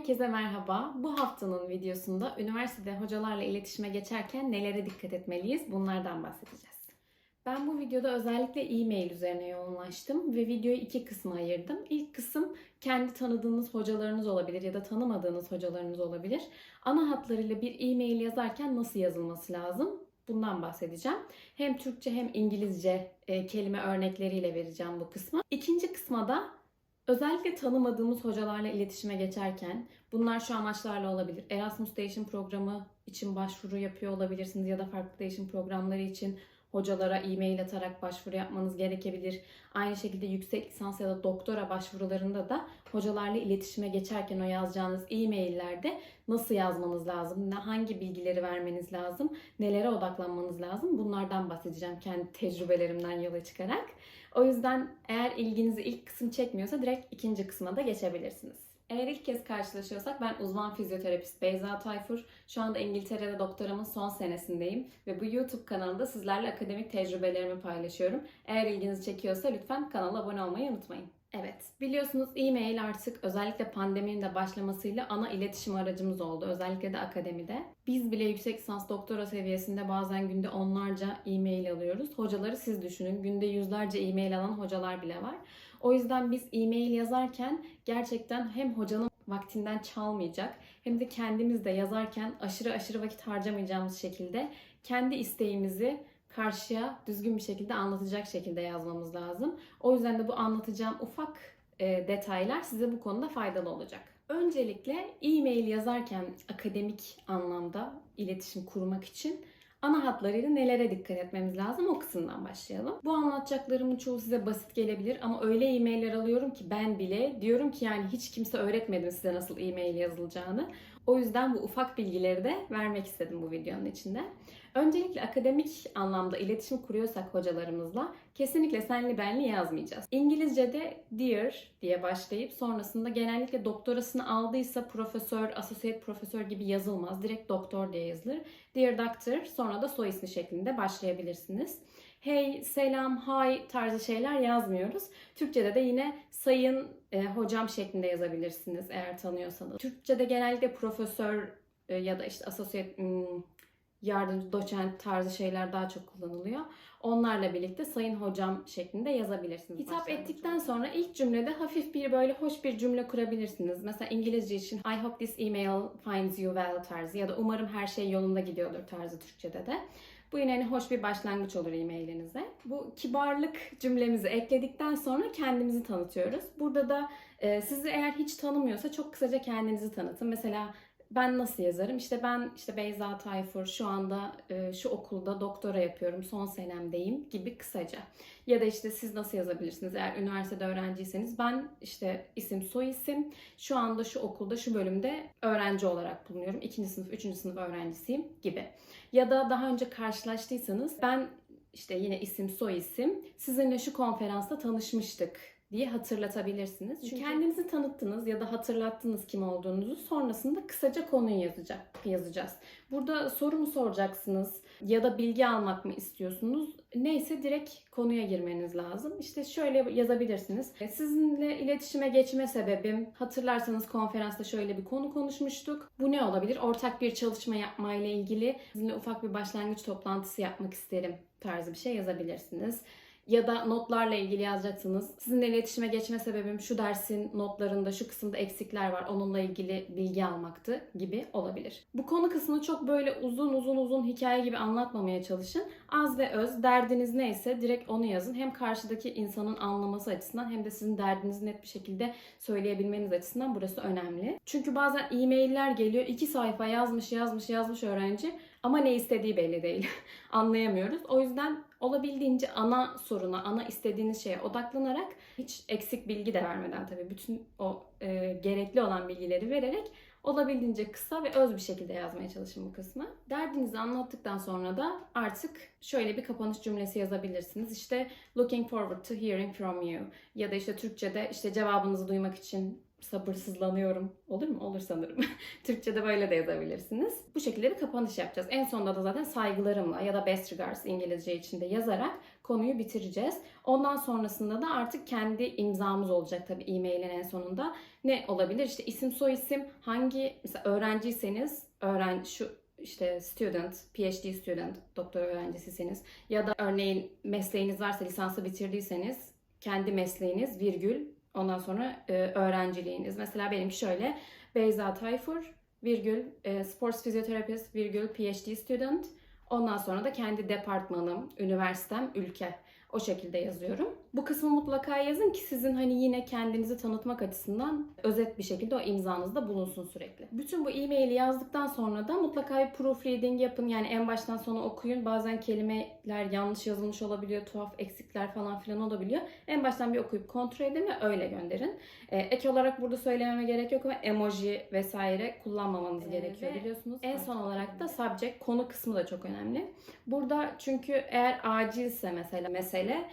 Herkese merhaba. Bu haftanın videosunda üniversitede hocalarla iletişime geçerken nelere dikkat etmeliyiz? Bunlardan bahsedeceğiz. Ben bu videoda özellikle e-mail üzerine yoğunlaştım ve videoyu iki kısma ayırdım. İlk kısım kendi tanıdığınız hocalarınız olabilir ya da tanımadığınız hocalarınız olabilir. Ana hatlarıyla bir e-mail yazarken nasıl yazılması lazım? Bundan bahsedeceğim. Hem Türkçe hem İngilizce e, kelime örnekleriyle vereceğim bu kısmı. İkinci kısma özellikle tanımadığımız hocalarla iletişime geçerken bunlar şu amaçlarla olabilir. Erasmus Değişim Programı için başvuru yapıyor olabilirsiniz ya da farklı değişim programları için hocalara e-mail atarak başvuru yapmanız gerekebilir. Aynı şekilde yüksek lisans ya da doktora başvurularında da hocalarla iletişime geçerken o yazacağınız e-maillerde nasıl yazmanız lazım, hangi bilgileri vermeniz lazım, nelere odaklanmanız lazım bunlardan bahsedeceğim kendi tecrübelerimden yola çıkarak. O yüzden eğer ilginizi ilk kısım çekmiyorsa direkt ikinci kısma da geçebilirsiniz. Eğer ilk kez karşılaşıyorsak ben uzman fizyoterapist Beyza Tayfur. Şu anda İngiltere'de doktoramın son senesindeyim ve bu YouTube kanalında sizlerle akademik tecrübelerimi paylaşıyorum. Eğer ilginizi çekiyorsa lütfen kanala abone olmayı unutmayın. Evet, biliyorsunuz e-mail artık özellikle pandeminin de başlamasıyla ana iletişim aracımız oldu. Özellikle de akademide. Biz bile yüksek lisans doktora seviyesinde bazen günde onlarca e-mail alıyoruz. Hocaları siz düşünün. Günde yüzlerce e-mail alan hocalar bile var. O yüzden biz e-mail yazarken gerçekten hem hocanın vaktinden çalmayacak hem de kendimiz de yazarken aşırı aşırı vakit harcamayacağımız şekilde kendi isteğimizi karşıya düzgün bir şekilde anlatacak şekilde yazmamız lazım. O yüzden de bu anlatacağım ufak e, detaylar size bu konuda faydalı olacak. Öncelikle e-mail yazarken akademik anlamda iletişim kurmak için ana hatlarıyla nelere dikkat etmemiz lazım o kısımdan başlayalım. Bu anlatacaklarımın çoğu size basit gelebilir ama öyle e-mailler alıyorum ki ben bile diyorum ki yani hiç kimse öğretmedi size nasıl e-mail yazılacağını. O yüzden bu ufak bilgileri de vermek istedim bu videonun içinde. Öncelikle akademik anlamda iletişim kuruyorsak hocalarımızla kesinlikle senli benli yazmayacağız. İngilizce'de dear diye başlayıp sonrasında genellikle doktorasını aldıysa profesör, associate profesör gibi yazılmaz. Direkt doktor diye yazılır. Dear doctor sonra da soy ismi şeklinde başlayabilirsiniz. Hey, selam, hi tarzı şeyler yazmıyoruz. Türkçe'de de yine sayın e, hocam şeklinde yazabilirsiniz eğer tanıyorsanız. Türkçe'de genellikle profesör e, ya da işte associate hmm, yardımcı doçent tarzı şeyler daha çok kullanılıyor. Onlarla birlikte sayın hocam şeklinde yazabilirsiniz. Hitap ettikten sonra ilk cümlede hafif bir böyle hoş bir cümle kurabilirsiniz. Mesela İngilizce için I hope this email finds you well tarzı ya da umarım her şey yolunda gidiyordur tarzı Türkçe'de de. Bu yine hani hoş bir başlangıç olur e-mailinize. Bu kibarlık cümlemizi ekledikten sonra kendimizi tanıtıyoruz. Burada da e, sizi eğer hiç tanımıyorsa çok kısaca kendinizi tanıtın. Mesela ben nasıl yazarım? İşte ben işte Beyza Tayfur şu anda e, şu okulda doktora yapıyorum, son senemdeyim gibi kısaca. Ya da işte siz nasıl yazabilirsiniz? Eğer üniversitede öğrenciyseniz ben işte isim soy isim şu anda şu okulda şu bölümde öğrenci olarak bulunuyorum. İkinci sınıf, üçüncü sınıf öğrencisiyim gibi. Ya da daha önce karşılaştıysanız ben işte yine isim soy isim sizinle şu konferansta tanışmıştık diye hatırlatabilirsiniz. Çünkü kendinizi tanıttınız ya da hatırlattınız kim olduğunuzu. Sonrasında kısaca konuyu yazacak, yazacağız. Burada soru mu soracaksınız ya da bilgi almak mı istiyorsunuz? Neyse direkt konuya girmeniz lazım. İşte şöyle yazabilirsiniz. Sizinle iletişime geçme sebebim hatırlarsanız konferansta şöyle bir konu konuşmuştuk. Bu ne olabilir? Ortak bir çalışma yapmayla ilgili sizinle ufak bir başlangıç toplantısı yapmak isterim tarzı bir şey yazabilirsiniz ya da notlarla ilgili yazacaksınız. Sizinle iletişime geçme sebebim şu dersin notlarında şu kısımda eksikler var. Onunla ilgili bilgi almaktı gibi olabilir. Bu konu kısmını çok böyle uzun uzun uzun hikaye gibi anlatmamaya çalışın. Az ve öz derdiniz neyse direkt onu yazın. Hem karşıdaki insanın anlaması açısından hem de sizin derdinizi net bir şekilde söyleyebilmeniz açısından burası önemli. Çünkü bazen e-mailler geliyor. iki sayfa yazmış yazmış yazmış öğrenci ama ne istediği belli değil. Anlayamıyoruz. O yüzden olabildiğince ana soruna, ana istediğiniz şeye odaklanarak hiç eksik bilgi de vermeden tabii bütün o e, gerekli olan bilgileri vererek olabildiğince kısa ve öz bir şekilde yazmaya çalışın bu kısmı. Derdinizi anlattıktan sonra da artık şöyle bir kapanış cümlesi yazabilirsiniz. İşte looking forward to hearing from you ya da işte Türkçe'de işte cevabınızı duymak için sabırsızlanıyorum. Olur mu? Olur sanırım. Türkçe'de böyle de yazabilirsiniz. Bu şekilde bir kapanış yapacağız. En sonunda da zaten saygılarımla ya da best regards İngilizce içinde yazarak konuyu bitireceğiz. Ondan sonrasında da artık kendi imzamız olacak tabii e-mailin en sonunda. Ne olabilir? İşte isim soy isim hangi mesela öğrenciyseniz öğren şu işte student, PhD student, doktor öğrencisisiniz ya da örneğin mesleğiniz varsa lisansı bitirdiyseniz kendi mesleğiniz virgül ondan sonra e, öğrenciliğiniz. Mesela benimki şöyle. Beyza Tayfur virgül e, sports fizyoterapist virgül PhD student. Ondan sonra da kendi departmanım, üniversitem, ülke o şekilde yazıyorum. Bu kısmı mutlaka yazın ki sizin hani yine kendinizi tanıtmak açısından özet bir şekilde o imzanızda bulunsun sürekli. Bütün bu e-maili yazdıktan sonra da mutlaka bir proofreading yapın. Yani en baştan sona okuyun. Bazen kelimeler yanlış yazılmış olabiliyor, tuhaf eksikler falan filan olabiliyor. En baştan bir okuyup kontrol edin ve öyle gönderin. Ee, ek olarak burada söylememe gerek yok ama emoji vesaire kullanmamanız Ee, gerekiyor biliyorsunuz. En son olarak da subject konu kısmı da çok önemli. Burada çünkü eğer acilse mesela mesele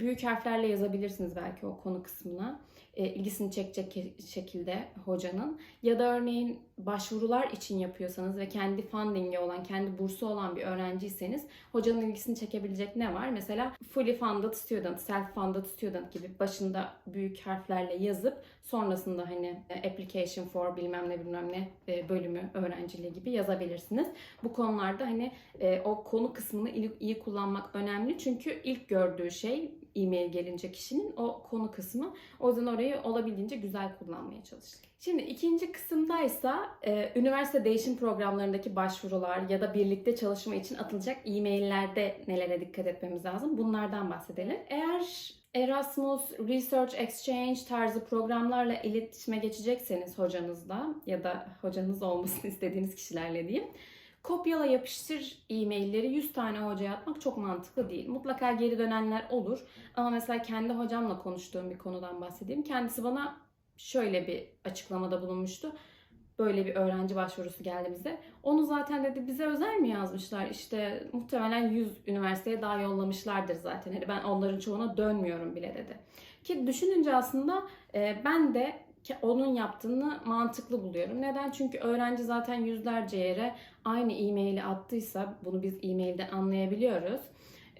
büyük harflerle yazabilirsiniz belki o konu kısmına. E, ilgisini çekecek ke- şekilde hocanın. Ya da örneğin başvurular için yapıyorsanız ve kendi funding'i olan, kendi bursu olan bir öğrenciyseniz hocanın ilgisini çekebilecek ne var? Mesela fully funded student, self funded student gibi başında büyük harflerle yazıp sonrasında hani e, application for bilmem ne bilmem ne e, bölümü öğrenciliği gibi yazabilirsiniz. Bu konularda hani e, o konu kısmını iyi kullanmak önemli. Çünkü ilk gördüğü şey e-mail gelince kişinin o konu kısmı. O yüzden orayı olabildiğince güzel kullanmaya çalışın. Şimdi ikinci kısımdaysa e, üniversite değişim programlarındaki başvurular ya da birlikte çalışma için atılacak e-maillerde nelere dikkat etmemiz lazım? Bunlardan bahsedelim. Eğer Erasmus, Research Exchange tarzı programlarla iletişime geçecekseniz hocanızla ya da hocanız olmasını istediğiniz kişilerle diyeyim. Kopyala yapıştır e-mailleri 100 tane hocaya atmak çok mantıklı değil. Mutlaka geri dönenler olur. Ama mesela kendi hocamla konuştuğum bir konudan bahsedeyim. Kendisi bana şöyle bir açıklamada bulunmuştu. Böyle bir öğrenci başvurusu geldi bize. Onu zaten dedi bize özel mi yazmışlar? İşte muhtemelen 100 üniversiteye daha yollamışlardır zaten. Hani ben onların çoğuna dönmüyorum bile dedi. Ki düşününce aslında e, ben de onun yaptığını mantıklı buluyorum. Neden? Çünkü öğrenci zaten yüzlerce yere aynı e-maili attıysa bunu biz e-mailden anlayabiliyoruz.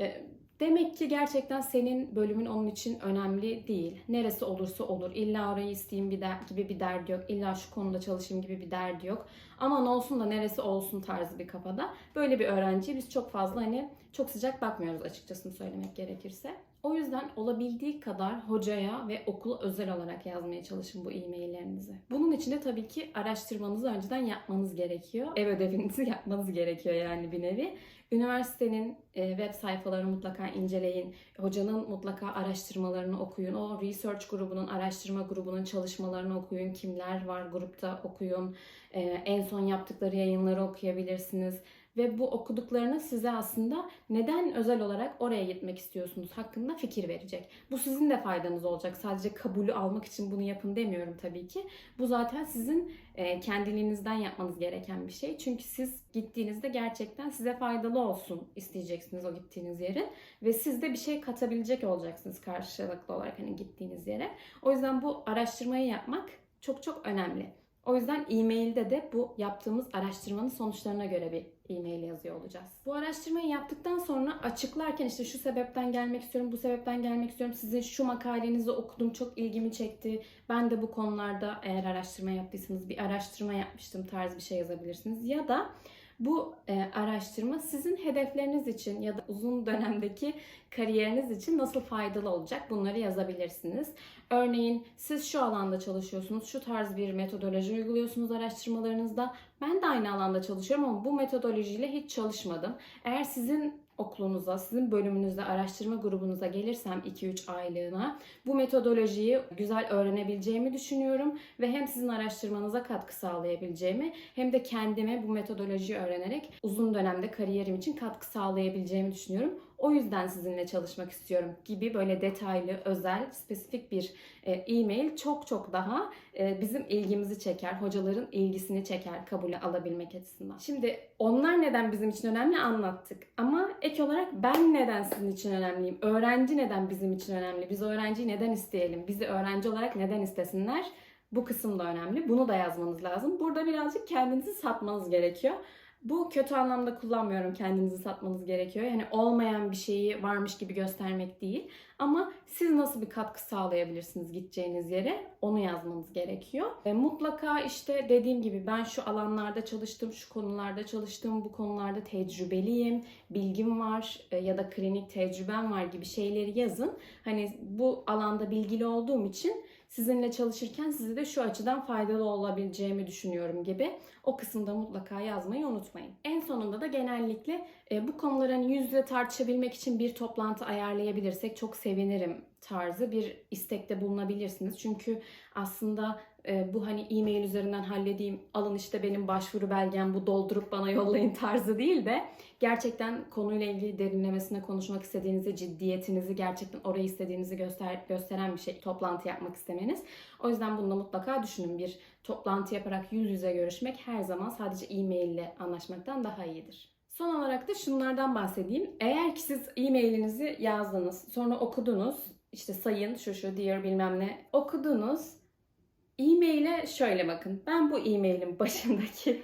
E, Demek ki gerçekten senin bölümün onun için önemli değil. Neresi olursa olur. İlla orayı isteyeyim bir der, gibi bir derdi yok. İlla şu konuda çalışayım gibi bir derdi yok. Aman olsun da neresi olsun tarzı bir kafada. Böyle bir öğrenciyi biz çok fazla hani çok sıcak bakmıyoruz açıkçası söylemek gerekirse. O yüzden olabildiği kadar hocaya ve okula özel olarak yazmaya çalışın bu e-maillerinizi. Bunun için de tabii ki araştırmanızı önceden yapmanız gerekiyor. Ev ödevinizi yapmanız gerekiyor yani bir nevi. Üniversitenin e, web sayfalarını mutlaka inceleyin. Hocanın mutlaka araştırmalarını okuyun. O research grubunun, araştırma grubunun çalışmalarını okuyun. Kimler var grupta okuyun. E, en son yaptıkları yayınları okuyabilirsiniz. Ve bu okuduklarınız size aslında neden özel olarak oraya gitmek istiyorsunuz hakkında fikir verecek. Bu sizin de faydanız olacak. Sadece kabulü almak için bunu yapın demiyorum tabii ki. Bu zaten sizin e, kendiliğinizden yapmanız gereken bir şey. Çünkü siz gittiğinizde gerçekten size faydalı olsun isteyeceksiniz o gittiğiniz yerin. Ve siz de bir şey katabilecek olacaksınız karşılıklı olarak hani gittiğiniz yere. O yüzden bu araştırmayı yapmak çok çok önemli. O yüzden e-mailde de bu yaptığımız araştırmanın sonuçlarına göre bir e-mail yazıyor olacağız. Bu araştırmayı yaptıktan sonra açıklarken işte şu sebepten gelmek istiyorum, bu sebepten gelmek istiyorum. Sizin şu makalenizi okudum, çok ilgimi çekti. Ben de bu konularda eğer araştırma yaptıysanız bir araştırma yapmıştım tarz bir şey yazabilirsiniz. Ya da bu e, araştırma sizin hedefleriniz için ya da uzun dönemdeki kariyeriniz için nasıl faydalı olacak bunları yazabilirsiniz. Örneğin siz şu alanda çalışıyorsunuz, şu tarz bir metodoloji uyguluyorsunuz araştırmalarınızda. Ben de aynı alanda çalışıyorum ama bu metodolojiyle hiç çalışmadım. Eğer sizin okulunuza, sizin bölümünüzde araştırma grubunuza gelirsem 2-3 aylığına bu metodolojiyi güzel öğrenebileceğimi düşünüyorum ve hem sizin araştırmanıza katkı sağlayabileceğimi hem de kendime bu metodolojiyi öğrenerek uzun dönemde kariyerim için katkı sağlayabileceğimi düşünüyorum. O yüzden sizinle çalışmak istiyorum gibi böyle detaylı, özel, spesifik bir e, e-mail çok çok daha e, bizim ilgimizi çeker, hocaların ilgisini çeker kabulü alabilmek açısından. Şimdi onlar neden bizim için önemli anlattık. Ama ek olarak ben neden sizin için önemliyim? Öğrenci neden bizim için önemli? Biz öğrenciyi neden isteyelim? Bizi öğrenci olarak neden istesinler? Bu kısım da önemli. Bunu da yazmanız lazım. Burada birazcık kendinizi satmanız gerekiyor. Bu kötü anlamda kullanmıyorum kendinizi satmanız gerekiyor. Yani olmayan bir şeyi varmış gibi göstermek değil. Ama siz nasıl bir katkı sağlayabilirsiniz gideceğiniz yere onu yazmanız gerekiyor. E, mutlaka işte dediğim gibi ben şu alanlarda çalıştım, şu konularda çalıştım, bu konularda tecrübeliyim, bilgim var e, ya da klinik tecrübem var gibi şeyleri yazın. Hani bu alanda bilgili olduğum için sizinle çalışırken size de şu açıdan faydalı olabileceğimi düşünüyorum gibi. O kısımda mutlaka yazmayı unutmayın. En sonunda da genellikle e, bu konuları hani yüz yüze tartışabilmek için bir toplantı ayarlayabilirsek çok sevinirim tarzı bir istekte bulunabilirsiniz. Çünkü aslında bu hani e-mail üzerinden halledeyim, alın işte benim başvuru belgem bu doldurup bana yollayın tarzı değil de gerçekten konuyla ilgili derinlemesine konuşmak istediğinizi, ciddiyetinizi, gerçekten orayı istediğinizi göster gösteren bir şey toplantı yapmak istemeniz. O yüzden bunu da mutlaka düşünün. Bir toplantı yaparak yüz yüze görüşmek her zaman sadece e-mail ile anlaşmaktan daha iyidir. Son olarak da şunlardan bahsedeyim. Eğer ki siz e-mailinizi yazdınız, sonra okudunuz, işte sayın şu şu dear bilmem ne okudunuz. E-maile şöyle bakın. Ben bu e-mailin başındaki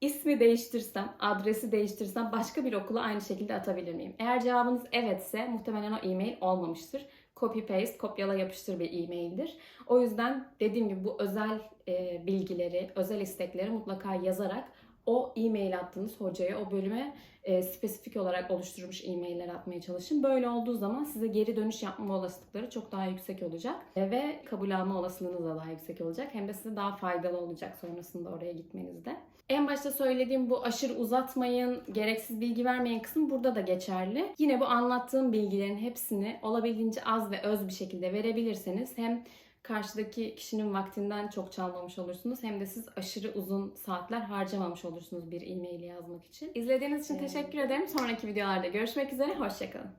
ismi değiştirsem, adresi değiştirsem başka bir okula aynı şekilde atabilir miyim? Eğer cevabınız evetse muhtemelen o e-mail olmamıştır. Copy paste, kopyala yapıştır bir e-maildir. O yüzden dediğim gibi bu özel e, bilgileri, özel istekleri mutlaka yazarak o e-mail attığınız hocaya, o bölüme e, spesifik olarak oluşturmuş e-mailler atmaya çalışın. Böyle olduğu zaman size geri dönüş yapma olasılıkları çok daha yüksek olacak E, ve kabul alma olasılığınız da daha yüksek olacak. Hem de size daha faydalı olacak sonrasında oraya gitmenizde. En başta söylediğim bu aşırı uzatmayın, gereksiz bilgi vermeyin kısım burada da geçerli. Yine bu anlattığım bilgilerin hepsini olabildiğince az ve öz bir şekilde verebilirseniz hem karşıdaki kişinin vaktinden çok çalmamış olursunuz hem de siz aşırı uzun saatler harcamamış olursunuz bir e-mail yazmak için. İzlediğiniz için Evet. teşekkür ederim. Sonraki videolarda görüşmek üzere. Hoşçakalın.